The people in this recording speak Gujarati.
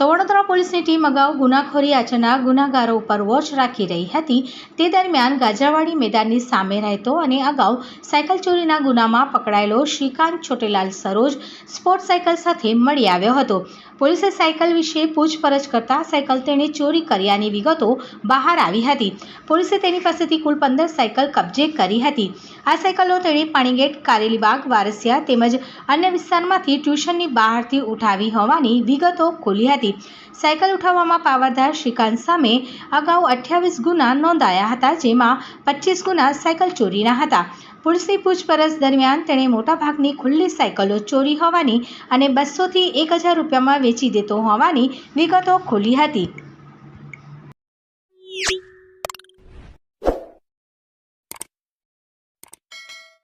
તો વડોદરા પોલીસની ટીમ અગાઉ ગુનાખોરી આચરનાર ગુનાગારો ઉપર વોચ રાખી રહી હતી. તે દરમિયાન ગાજરાવાડી મેદાનની સામે રહેતો અને અગાઉ સાયકલ ચોરીના ગુનામાં પકડાયેલો શ્રીકાંત છોટેલાલ સરોજ સ્પોર્ટ સાયકલ સાથે મળી આવ્યો હતો. પોલીસે સાયકલ વિશે પૂછપરછ કરતા સાયકલ તેણે ચોરી કર્યાની વિગતો બહાર આવી હતી. પોલીસે તેની પાસેથી કુલ પંદર સાયકલ કબજે કરી હતી. આ સાયકલો તેણે પાણીગેટ કારેલીબાગ વારસિયા તેમજ અન્ય વિસ્તારમાંથી ટ્યુશનની બહારથી ઉઠાવી હોવાની વિગતો ખુલી હતી. સાયકલ ઉઠાવવામાં પાવરધાર શ્રીકાંત સામે અગાઉ અઠ્યાવીસ ગુના નોંધાયા હતા, જેમાં પચીસ ગુના સાયકલ ચોરીના હતા. પોલીસની પૂછપરછ દરમિયાન તેણે મોટાભાગની ખુલ્લી સાયકલો ચોરી હોવાની અને બસોથી એક હજાર રૂપિયામાં વેચી દેતો હોવાની વિગતો ખોલી હતી.